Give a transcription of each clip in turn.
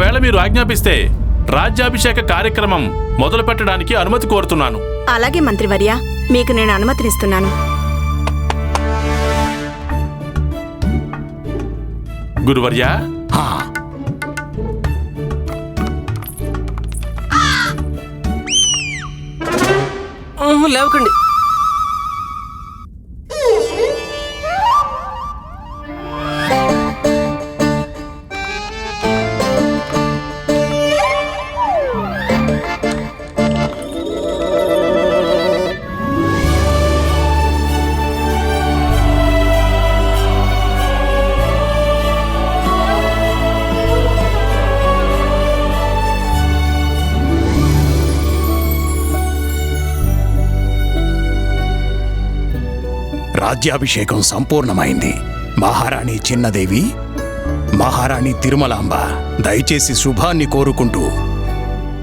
ఒకవేళ మీరు ఆజ్ఞాపిస్తే రాజ్యాభిషేక కార్యక్రమం మొదలు పెట్టడానికి అనుమతి కోరుతున్నాను. అలాగే మంత్రివర్య మీకు నేను అనుమతినిస్తున్నాను. గురువర్యా? లేవకండి. రాజ్యాభిషేకం సంపూర్ణమైంది. మహారాణి చిన్నదేవి మహారాణి తిరుమలాంబ దయచేసి శుభాన్ని కోరుకుంటూ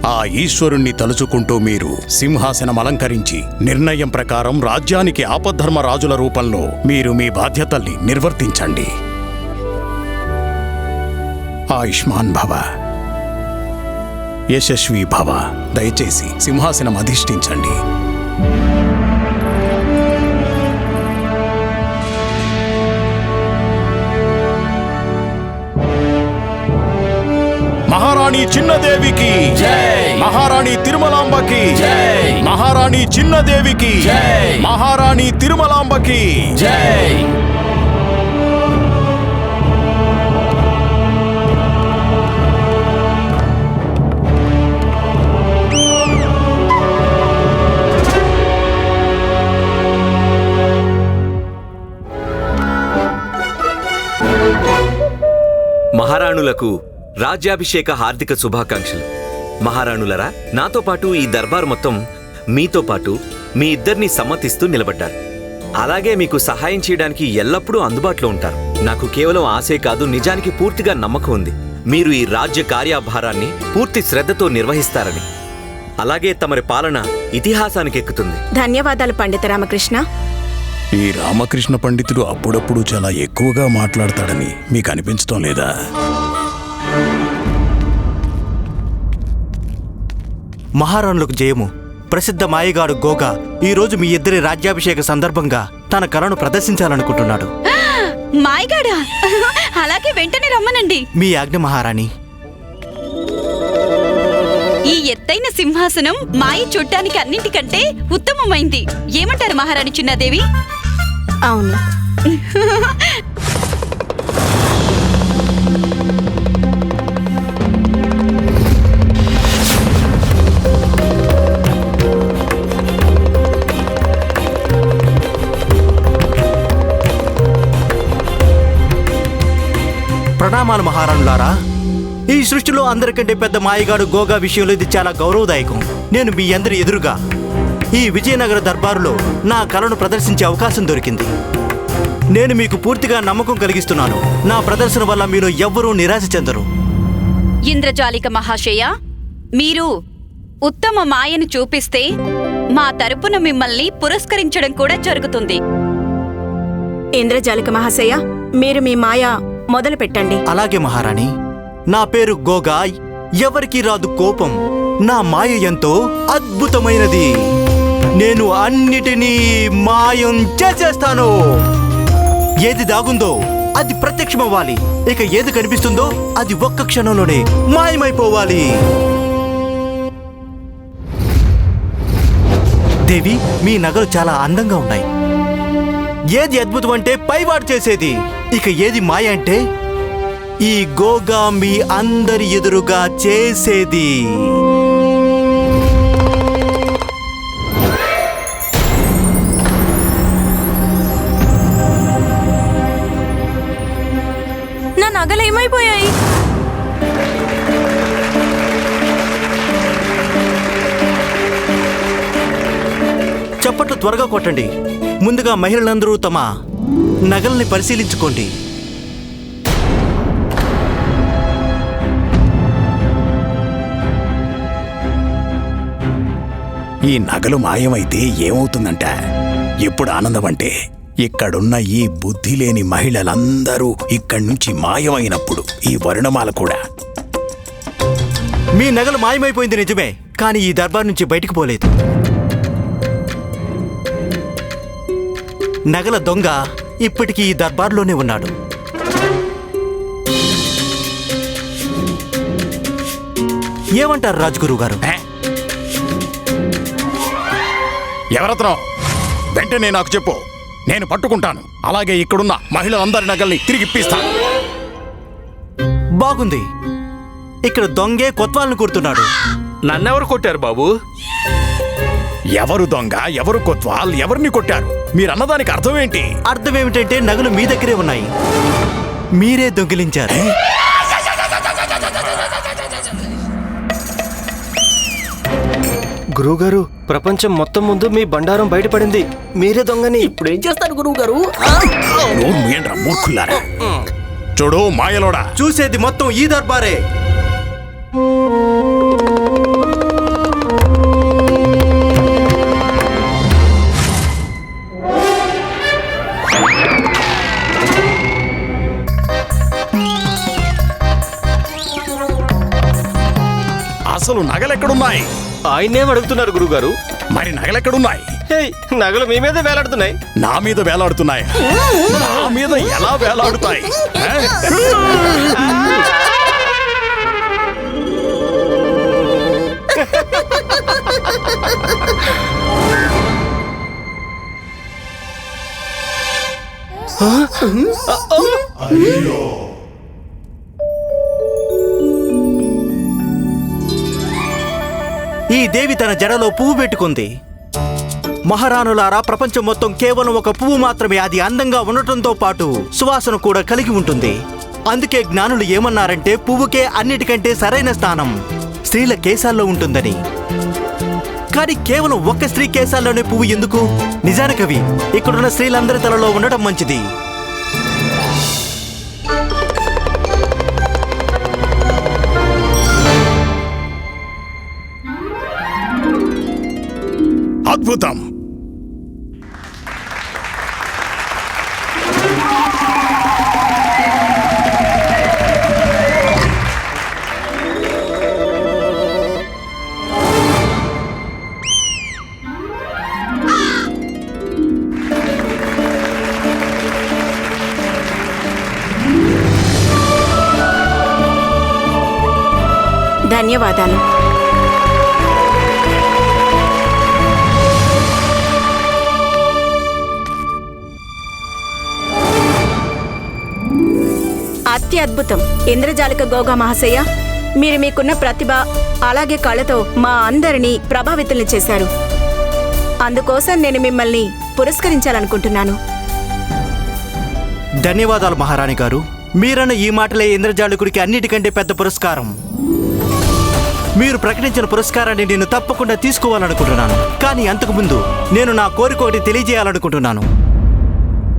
ఆ ఈశ్వరుణ్ణి తలుచుకుంటూ మీరు సింహాసనం అలంకరించి నిర్ణయం ప్రకారం రాజ్యానికి ఆపద్ధర్మ రాజుల రూపంలో మీరు మీ బాధ్యతల్ని నిర్వర్తించండి. ఆయుష్మాన్ భవ. యశస్వి భవ. దయచేసి సింహాసనం అధిష్ఠించండి. మహారాణి చిన్నదేవికి. మహారాణి తిరుమలాంబకి. మహారాణి చిన్నదేవికి. మహారాణి తిరుమలాంబకి. మహారాణులకు రాజ్యాభిషేక హార్దిక శుభాకాంక్షలు. మహారాణులరా నాతో పాటు ఈ దర్బార్ మొత్తం మీతో పాటు మీ ఇద్దరిని సమ్మతిస్తూ నిలబడ్డారు. అలాగే మీకు సహాయం చేయడానికి ఎల్లప్పుడూ అందుబాటులో ఉంటారు. నాకు కేవలం ఆశే కాదు నిజానికి పూర్తిగా నమ్మకం ఉంది. మీరు ఈ రాజ్య కార్యభారాన్ని పూర్తి శ్రద్ధతో నిర్వహిస్తారని. అలాగే తమరి పాలన ఇతిహాసానికి ఎక్కుతుంది. ధన్యవాదాలు పండిత రామకృష్ణ. ఈ రామకృష్ణ పండితుడు అప్పుడప్పుడు చాలా ఎక్కువగా మాట్లాడతాడని మీకు అనిపించడం లేదా? మహారాణులకు జయము. ప్రసిద్ధ మాయగాడు గోగా ఈ రోజు మీ ఇద్దరి రాజ్యాభిషేక సందర్భంగా తన కళను ప్రదర్శించాలనుకుంటున్నాడు. మాయగాడా? అలాగే వెంటనే రమ్మనండి. మీ ఆజ్ఞ మహారాణి. ఈ ఎత్తైన సింహాసనం మాయ చూడ్డానికి అన్నింటికంటే ఉత్తమమైంది. ఏమంటారు మహారాణి చిన్నాదేవి? అవును. ఈ సృష్టిలో అందరికంటే పెద్ద మాయగాడు గోగా విషయంలో ఇది చాలా గౌరవదాయకం. నేను మీ అందరి ఎదురుగా ఈ విజయనగర దర్బారులో నా కళను ప్రదర్శించే అవకాశం దొరికింది. నేను మీకు పూర్తిగా నమ్మకం కలిగిస్తున్నాను. నా ప్రదర్శన వల్ల మీరు ఎవ్వరూ నిరాశ చెందరు. ఇంద్రజాలిక మహాశయ మీరు ఉత్తమ మాయను చూపిస్తే మా తరపున మిమ్మల్ని పురస్కరించడం కూడా జరుగుతుంది. ఇంద్రజాలిక మహాశయ మీరు మీ మాయ మొదలు పెట్టండి అలాగే మహారాణి. నా పేరు గోగాయ్. ఎవరికి రాదు కోపం. నా మాయ ఎంతో అద్భుతమైనది. నేను అన్నిటినీ మాయం చేసేస్తాను. ఏది దాగుందో అది ప్రత్యక్షమవ్వాలి. ఇక ఏది కనిపిస్తుందో అది ఒక్క క్షణంలోనే మాయమైపోవాలి. దేవి మీ నగలు చాలా అందంగా ఉన్నాయి. ఏది అద్భుతం అంటే పైవాడు చేసేది. ఇక ఏది మాయ అంటే ఈ గోగా మీ అందరి ఎదురుగా చేసేది. నా నగలు ఏమైపోయాయి? చప్పట్లు త్వరగా కొట్టండి. ముందుగా మహిళలందరూ తమ నగల్ని పరిశీలించుకోండి. ఈ నగలు మాయమైతే ఏమవుతుందంట? ఎప్పుడు ఆనందం అంటే ఇక్కడున్న ఈ బుద్ధి లేని మహిళలందరూ ఇక్కడి నుంచి మాయమైనప్పుడు ఈ వరుణమాల కూడా. మీ నగలు మాయమైపోయింది నిజమే కానీ ఈ దర్బార్ నుంచి బయటికి పోలేదు. నగల దొంగ ఇప్పటికీ ఈ దర్బార్లోనే ఉన్నాడు. ఏమంటారు రాజగురువు గారు ఎవరత్నం? వెంటనే నాకు చెప్పు. నేను పట్టుకుంటాను. అలాగే ఇక్కడున్న మహిళలందరి నగల్ని తిరిగి ఇప్పిస్తాను. బాగుంది. ఇక్కడ దొంగే కొత్వాలను కొడుతున్నాడు. నన్నెవరు కొట్టారు బాబు? ఎవరు దొంగ ఎవరు కొత్వాల్ ఎవరిని కొట్టారు? మీరన్నదానికి అర్థం ఏంటి? అర్థం ఏమిటంటే నగలు మీ దగ్గరే ఉన్నాయి. మీరే దొంగిలించారు. గురువుగారు ప్రపంచం మొత్తం ముందు మీ బండారం బయటపడింది. మీరే దొంగని. ఇప్పుడు ఏం చేస్తారు గురువు గారు నోరు మూయండ్రా, మూర్ఖుల్లారా చూడు మాయలోడా. చూసేది మొత్తం ఈ దర్బారే. అసలు నగలెక్కడున్నాయి ఆయనేం అడుగుతున్నారు గురువుగారు మరి నగలెక్కడున్నాయి? నగలు మీ మీదే వేలాడుతున్నాయి. నా మీద వేలాడుతున్నాయి. నా మీద ఎలా వేలాడుతాయి? ఏ? ఈ దేవి తన జడలో పువ్వు పెట్టుకుంది. మహారాణులారా ప్రపంచం మొత్తం కేవలం ఒక పువ్వు మాత్రమే. అది అందంగా ఉండటంతో పాటు సువాసన కూడా కలిగి ఉంటుంది. అందుకే జ్ఞానులు ఏమన్నారంటే పువ్వుకే అన్నిటికంటే సరైన స్థానం స్త్రీల కేశాల్లో ఉంటుందని. కానీ కేవలం ఒక్క స్త్రీ కేశాల్లోనే పువ్వు ఎందుకు? నిజానికవి ఇక్కడున్న స్త్రీలందరి తలలో ఉండటం మంచిది. అద్భుతం. ధన్యవాదాలు. అద్భుతం. ఇంద్రజాలిక గోగా మహాశయ మీరు మీకున్న ప్రతిభ అలాగే కళతో మా అందరినీ ప్రభావితుల్ని చేశారు. అందుకోసం నేను మిమ్మల్ని పురస్కరించాలనుకుంటున్నాను. ధన్యవాదాలు మహారాణి గారు. మీరన్న ఈ మాటలే ఇంద్రజాలికుడికి అన్నిటికంటే పెద్ద పురస్కారం. మీరు ప్రకటించిన పురస్కారాన్ని నేను తప్పకుండా తీసుకోవాలనుకుంటున్నాను. కానీ అంతకుముందు నేను నా కోరిక ఒకటి తెలియజేయాలనుకుంటున్నాను.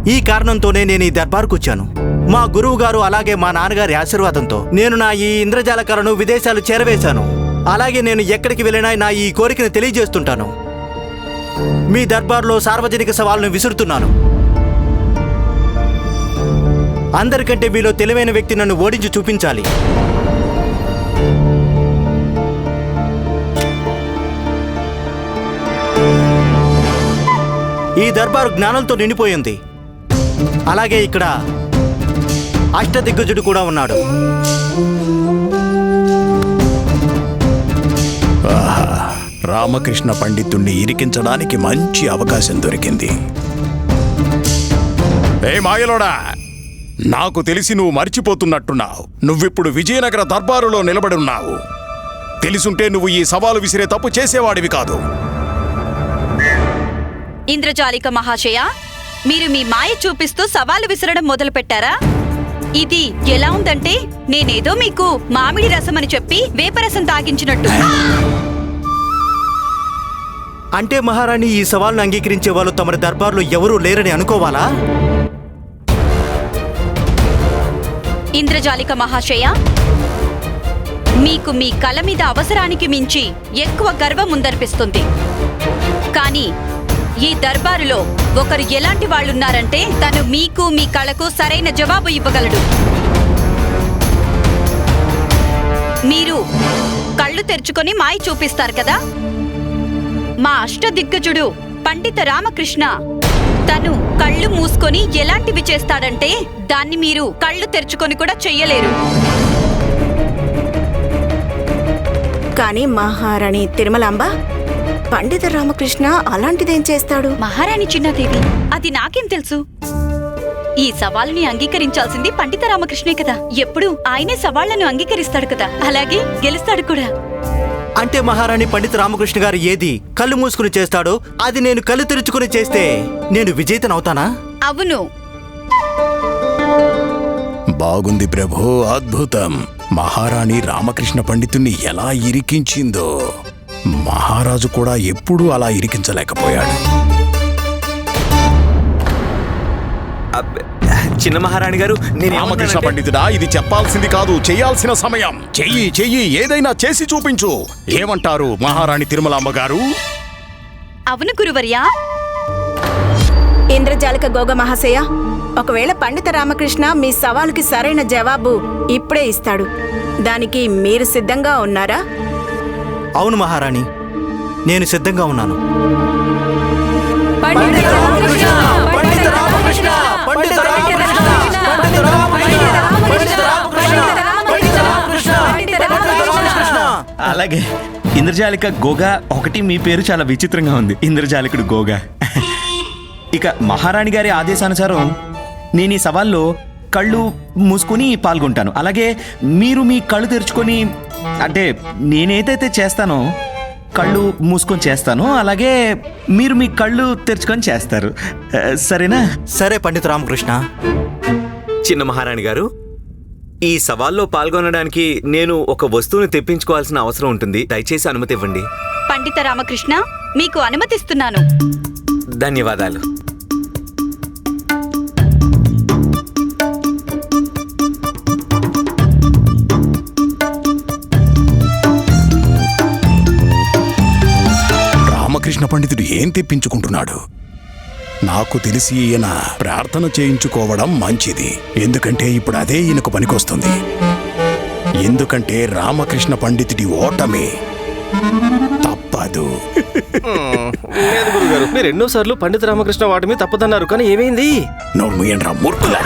ఈ కారణంతోనే నేను ఈ దర్బార్కు వచ్చాను మా గురువు గారు అలాగే మా నాన్నగారి ఆశీర్వాదంతో నేను నా ఈ ఇంద్రజాల కళను విదేశాలు చేరవేశాను. అలాగే నేను ఎక్కడికి వెళ్ళినా నా ఈ కోరికను తెలియజేస్తుంటాను. మీ దర్బార్లో సార్వజనిక సవాళ్ళను విసురుతున్నాను. అందరికంటే మీలో తెలివైన వ్యక్తి నన్ను ఓడించి చూపించాలి. ఈ దర్బారు జ్ఞానంతో నిండిపోయింది. అలాగే ఇక్కడ అష్టదిగ్గజుడు కూడా ఉన్నాడు. రామకృష్ణ పండితుణ్ణి ఇరికించడానికి మంచి అవకాశం దొరికింది. ఏ మాయలోడా నాకు తెలిసి నువ్వు మర్చిపోతున్నట్టున్నావు. నువ్విప్పుడు విజయనగర దర్బారులో నిలబడి ఉన్నావు. తెలుసుంటే నువ్వు ఈ సవాలు విసిరే తప్పు చేసేవాడివి కాదు. ఇంద్రజాలిక మహాశయ మీరు మీ మాయ చూపిస్తూ సవాలు విసరడం మొదలు పెట్టారా ఇది ఎలా ఉందంటే నేనేదో మీకు మామిడి రసం అని చెప్పి వేపరసం తాగించినట్టు. అంటే మహారాణి ఈ సవాల్ను అంగీకరించే వాళ్ళు తమ దర్బార్లో ఎవరూ లేరని అనుకోవాలా? ఇంద్రజాలిక మహాశయ మీకు మీ కళ మీద అవసరానికి మించి ఎక్కువ గర్వం ఉందనిపిస్తుంది. కానీ ఈ దర్బారులో ఒకరు ఎలాంటి వాళ్ళున్నారంటే తను మీకు మీ కళకు సరైన జవాబు ఇవ్వగలడు. మీరు కళ్ళు తెరుచుకొని మాయ చూపిస్తారు కదా? మా అష్టదిగ్గజుడు పండిత రామకృష్ణ తను కళ్ళు మూసుకొని ఎలాంటివి చేస్తాడంటే దాన్ని మీరు కళ్ళు తెరుచుకొని కూడా చెయ్యలేరు. కానీ మహారాణి తిరుమలాంబ పండిత రామకృష్ణ అలాంటిదేం చేస్తాడు? మహారాణి చిన్నదేవి అది నాకేం తెలుసు? ఈ సవాలుని అంగీకరించాల్సింది పండిత రామకృష్ణే కదా. ఎప్పుడు ఆయనే సవాళ్ళను అంగీకరిస్తాడు కదా. అలాగే గెలుస్తాడు కూడా. అంటే మహారాణి పండిత రామకృష్ణ గారు ఏది కళ్ళు మూసుకుని చేస్తాడో అది నేను కళ్ళు తెరుచుకుని చేస్తే నేను విజేతనవుతానా? అవును. బాగుంది ప్రభు అద్భుతం. మహారాణి రామకృష్ణ పండితుణ్ణి ఎలా ఇరికించిందో. మహారాజు కూడా ఎప్పుడూ అలా ఇరికించలేకపోయాడు. అబ్బ, చిన్న మహారాణి గారు నేను రామకృష్ణ పండితుడా ఇది చెప్పాల్సింది కాదు చేయాల్సిన సమయం. చెయ్యి చెయ్యి ఏదైనా చేసి చూపించు. ఏమంటారు మహారాణి తిరుమలాంబ గారు? అవును గురువర్యా. ఇంద్రజాలిక గోగ మహాశయ ఒకవేళ పండిత రామకృష్ణ మీ సవాలుకి సరైన జవాబు ఇప్పుడే ఇస్తాడు. దానికి మీరు సిద్ధంగా ఉన్నారా? అవును మహారాణి నేను సిద్ధంగా ఉన్నాను. అలాగే ఇంద్రజాలిక గోగా ఒకటి మీ పేరు చాలా విచిత్రంగా ఉంది. ఇంద్రజాలికుడు గోగా. ఇక మహారాణి గారి ఆదేశానుసారం నేను ఈ సవాల్లో కళ్ళు మూసుకొని పాల్గొంటాను. అలాగే మీరు మీ కళ్ళు తెరుచుకొని అంటే నేనేదైతే చేస్తానో కళ్ళు మూసుకొని చేస్తాను అలాగే మీరు మీ కళ్ళు తెరుచుకొని చేస్తారు. సరేనా? సరే పండిత రామకృష్ణ. చిన్న మహారాణి గారు ఈ సవాల్లో పాల్గొనడానికి నేను ఒక వస్తువుని తెప్పించుకోవాల్సిన అవసరం ఉంటుంది. దయచేసి అనుమతి ఇవ్వండి పండిత రామకృష్ణ మీకు అనుమతిస్తున్నాను. ధన్యవాదాలు. రామకృష్ణ పండితుడు ఏం తెప్పించుకుంటున్నాడు? నాకు తెలిసి ఈయన ప్రార్థన చేయించుకోవడం మంచిది. ఎందుకంటే ఇప్పుడు అదే ఈయనకు పనికొస్తుంది. ఎందుకంటే రామకృష్ణ పండితుడి ఓటమి తప్పదు. లేదు గురుగారు మీరు ఎన్నో సార్లు పండిత రామకృష్ణ వాటి మీద తప్పదన్నారు కానీ ఏమైంది? నువ్వు ఏంట్రా మూర్ఖులా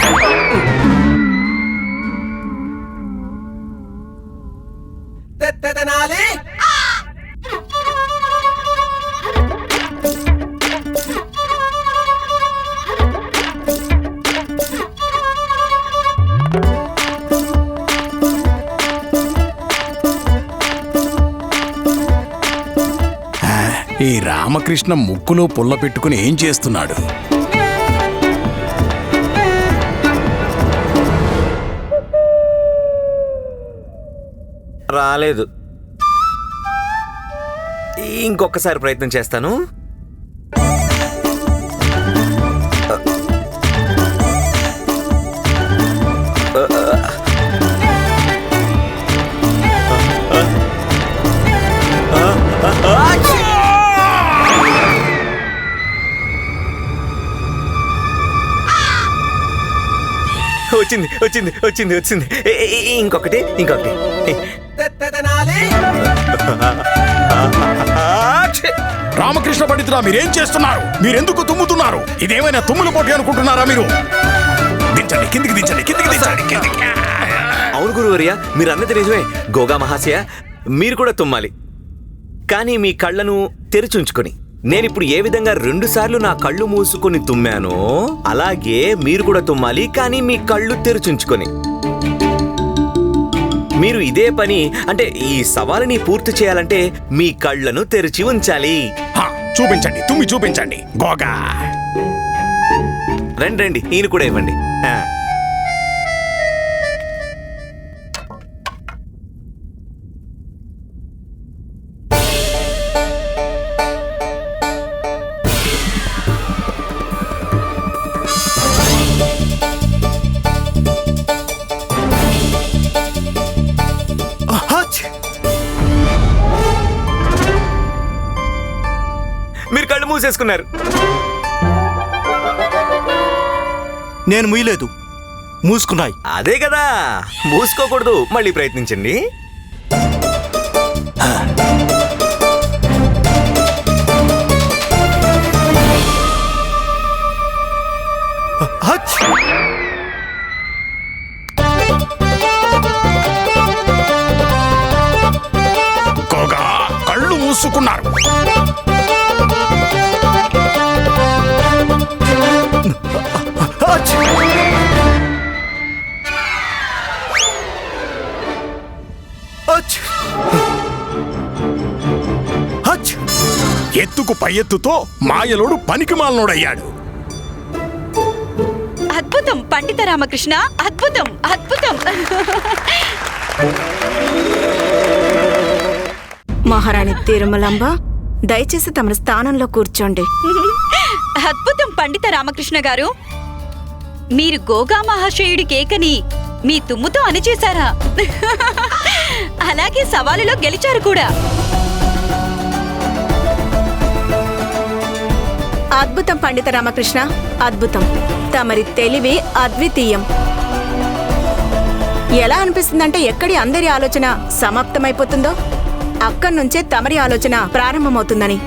ఈ రామకృష్ణ ముక్కులో పుల్ల పెట్టుకుని ఏం చేస్తున్నాడు? రాలేదు. ఇంకొకసారి ప్రయత్నం చేస్తాను. వచ్చింది వచ్చింది వచ్చింది వచ్చింది. ఇంకొకటి ఇంకొకటి! రామకృష్ణ పండితుడా మీరేం చేస్తున్నారు? మీరెందుకు తుమ్ముతున్నారు? ఇదేమైనా తుమ్ముల పోటీ అనుకుంటున్నారా మీరు? దించండి కిందికి దించండి కిందికి దించండి కిందికి. అవును గురువర్య మీరు అన్నది నిజమే. గోగా మహాశయ మీరు కూడా తుమ్మాలి. కానీ మీ కళ్ళను తెరిచుంచుకొని నేనిప్పుడు ఏ విధంగా రెండు సార్లు నా కళ్ళు మూసుకొని తుమ్మానో అలాగే మీరు కూడా తుమ్మాలి కానీ మీ కళ్ళు తెరిచుంచుకొని. మీరు ఇదే పని అంటే ఈ సవాలుని పూర్తి చేయాలంటే మీ కళ్ళను తెరిచి ఉంచాలి. చూపించండి తుమ్మి చూపించండి. గోగా. రండి రండి ఈయన కూడా ఇవ్వండి. నేను ముయ్యలేదు. మూసుకున్నాయి. అదే కదా. మూసుకోకూడదు. మళ్ళీ ప్రయత్నించండి. కళ్ళు మూసుకున్నారు. ఎత్తుకు పై ఎత్తుతో మాయలోడు పనికిమాలనోడయ్యాడు. అద్భుతం పండిత రామకృష్ణ. అద్భుతం అద్భుతం. మహారాణి తిరుమలంబ దయచేసి తమ స్థానంలో కూర్చోండి. అద్భుతం పండిత రామకృష్ణ గారు. మీరు గోగా మహాశయుడి కేకని మీ తుమ్ముతో అణిచేశారా? అలాగే సవాలులో గెలిచారు కూడా. అద్భుతం పండిత రామకృష్ణ. అద్భుతం. తమరి తెలివి అద్వితీయం. ఎలా అనిపిస్తుందంటే ఎక్కడి అందరి ఆలోచన సమాప్తమైపోతుందో అక్కడి నుంచే తమరి ఆలోచన ప్రారంభమవుతుందని.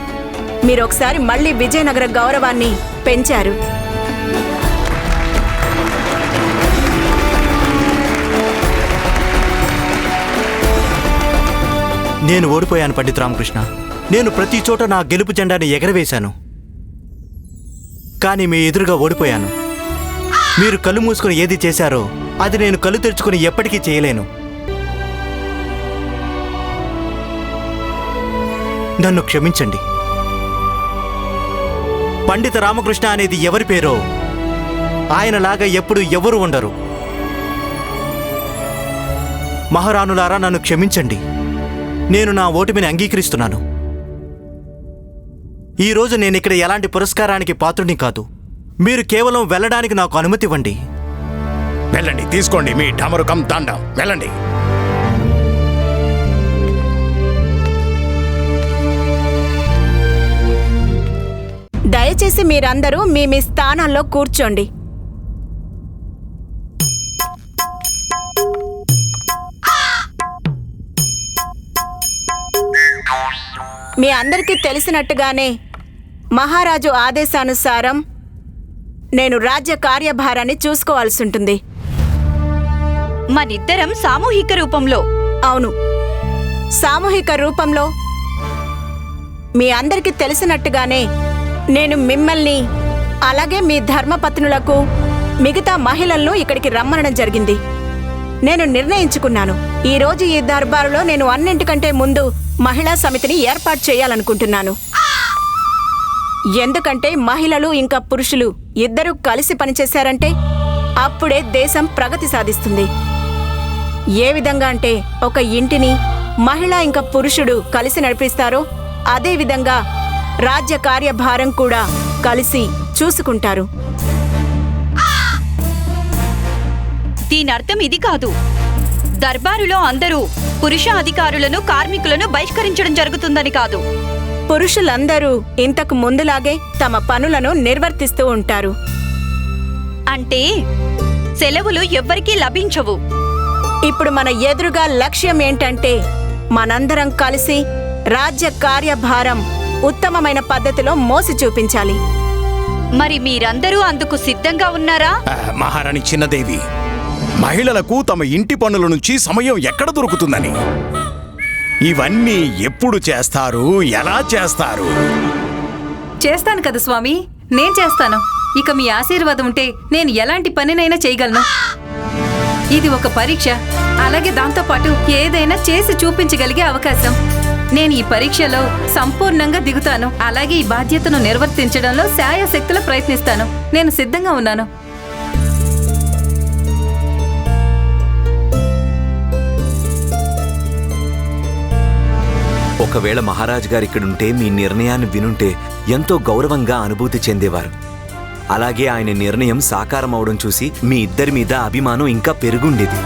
మీరు ఒకసారి మళ్ళీ విజయనగర గౌరవాన్ని పెంచారు. నేను ఓడిపోయాను పండిత్ రామకృష్ణ. నేను ప్రతి చోట నా గెలుపు జెండాని ఎగరవేశాను. కానీ మీ ఎదురుగా ఓడిపోయాను. మీరు కళ్ళు మూసుకుని ఏది చేశారో అది నేను కళ్ళు తెరుచుకుని ఎప్పటికీ చేయలేను. నన్ను క్షమించండి. పండిత రామకృష్ణ అనేది ఎవరి పేరో ఆయనలాగా ఎప్పుడు ఎవరు ఉండరు. మహారాణులారా నన్ను క్షమించండి. నేను నా ఓటమిని అంగీకరిస్తున్నాను. ఈ రోజు నేను ఇక్కడ ఎలాంటి పురస్కారానికి పాత్రుని కాదు. మీరు కేవలం వెళ్ళడానికి నాకు అనుమతి ఇవ్వండి. వెళ్ళండి తీసుకోండి మీ డమరుకం దండం. వెళ్ళండి. దయచేసి మీరందరూ మీ మీ స్థానాల్లో కూర్చోండి. మీ అందరికీ తెలిసినట్టుగానే మహారాజు ఆదేశానుసారం నేను రాజ్య కార్యభారాన్ని చూసుకోవాల్సి ఉంటుంది. మనిద్దరం సామూహిక రూపంలో. అవును. సామూహిక రూపంలో మీ అందరికీ తెలిసినట్టుగానే నేను మిమ్మల్ని అలాగే మీ ధర్మపత్నులకు మిగతా మహిళలను ఇక్కడికి రమ్మనడం జరిగింది. నేను నిర్ణయించుకున్నాను. ఈ రోజు ఈ దర్బారులో నేను అన్నింటికంటే ముందు మహిళా సమితిని ఏర్పాటు చేయాలనుకుంటున్నాను. ఎందుకంటే మహిళలు ఇంకా పురుషులు ఇద్దరూ కలిసి పనిచేశారంటే అప్పుడే దేశం ప్రగతి సాధిస్తుంది. ఏ విధంగా అంటే ఒక ఇంటిని మహిళ ఇంకా పురుషుడు కలిసి నడిపిస్తారో అదేవిధంగా రాజ్య కార్యభారం కూడా కలిసి చూసుకుంటారు. దీని అర్థం ఇది కాదు. దర్బారులో అందరూ పురుష అధికారులను కార్మికులను బహిష్కరించడం జరుగుతుందని కాదు. పురుషులందరూ ఇంతకు ముందులాగే తమ పనులను నిర్వర్తిస్తూ ఉంటారు. అంటే సెలవులు ఎవ్వరికీ లభించవు. ఇప్పుడు మన ఎదురుగా లక్ష్యం ఏంటంటే మనందరం కలిసి రాజ్య కార్యభారం ఉత్తమమైన పద్ధతిలో మోసి చూపించాలి. మరి మీరందరూ అందుకు సిద్ధంగా ఉన్నారా? మహారాణి చిన్నదేవి మహిళలకు తమ ఇంటి పనుల నుంచి సమయం ఎక్కడ దొరుకుతుందని. ఇవన్నీ ఎప్పుడు చేస్తారు? ఎలా చేస్తారు? చేస్తాను కదా స్వామి. నేను చేస్తాను. ఇక మీ ఆశీర్వాదం ఉంటే నేను ఎలాంటి పనినైనా చేయగలను. ఇది ఒక పరీక్ష. అలాగే దాంతోపాటు ఏదైనా చేసి చూపించగలిగే అవకాశం. నేను ఈ పరీక్షలో సంపూర్ణంగా దిగుతాను. అలాగే ఈ బాధ్యతను నిర్వర్తించడంలో శాయశక్తులు ప్రయత్నిస్తాను. నేను సిద్ధంగా ఉన్నాను. ఒకవేళ మహారాజు గారు ఇక్కడుంటే మీ నిర్ణయాన్ని వినుంటే ఎంతో గౌరవంగా అనుభూతి చెందేవారు. అలాగే ఆయన నిర్ణయం సాకారం అవడం చూసి మీ ఇద్దరి మీద అభిమానం ఇంకా పెరుగుండేది.